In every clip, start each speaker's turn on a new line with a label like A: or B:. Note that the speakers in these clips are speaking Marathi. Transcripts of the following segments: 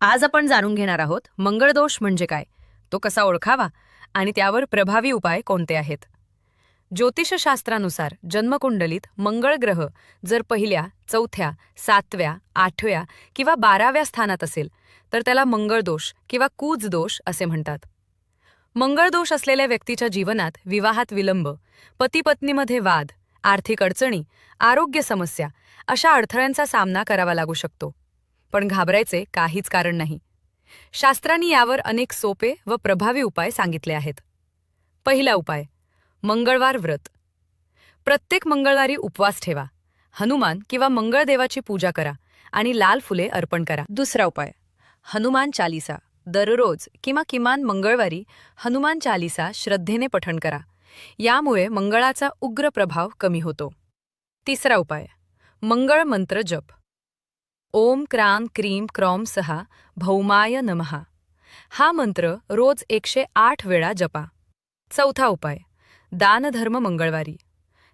A: आज आपण जाणून घेणार आहोत मंगळदोष म्हणजे काय? तो कसा ओळखावा? आणि त्यावर प्रभावी उपाय कोणते आहेत? ज्योतिषशास्त्रानुसार जन्मकुंडलीत मंगळ ग्रह जर पहिल्या चौथ्या सातव्या आठव्या किंवा बाराव्या स्थानात असेल तर त्याला मंगळदोष किंवा कूज दोष असे म्हणतात. मंगळदोष असलेल्या व्यक्तीच्या जीवनात विवाहात विलंब पतीपत्नीमध्ये वाद आर्थिक अडचणी आरोग्य समस्या अशा अडथळ्यांचा सामना करावा लागू शकतो. पण घाबरायचे काहीच कारण नाही. शास्त्रांनी यावर अनेक सोपे व प्रभावी उपाय सांगितले आहेत. पहिला उपाय मंगळवार व्रत. प्रत्येक मंगळवारी उपवास ठेवा. हनुमान किंवा मंगळदेवाची पूजा करा आणि लाल फुले अर्पण करा. दुसरा उपाय हनुमान चालिसा. दररोज किंवा किमान मंगळवारी हनुमान चालिसा श्रद्धेने पठण करा. यामुळे मंगळाचा उग्र प्रभाव कमी होतो. तिसरा उपाय मंगळ मंत्र जप. ओम क्रां क्रीम क्रॉम सहा भौमाय नमहा हा मंत्र रोज एकशे आठ वेळा जपा. चौथा उपाय दानधर्म मंगळवारी.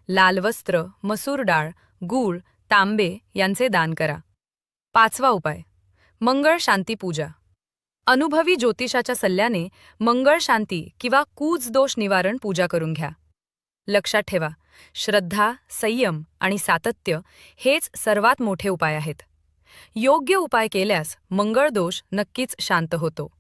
A: लाल वस्त्र मसूर डाळ गूळ तांबे यांचे दान करा. पाचवा उपाय मंगळ शांती पूजा. अनुभवी ज्योतिषाच्या सल्ल्याने मंगळ शांती किंवा कूज दोष निवारण पूजा करून घ्या. लक्षात ठेवा श्रद्धा संयम आणि सातत्य हेच सर्वात मोठे उपाय आहेत. योग्य उपाय केल्यास मंगळ दोष नक्कीच शांत होतो.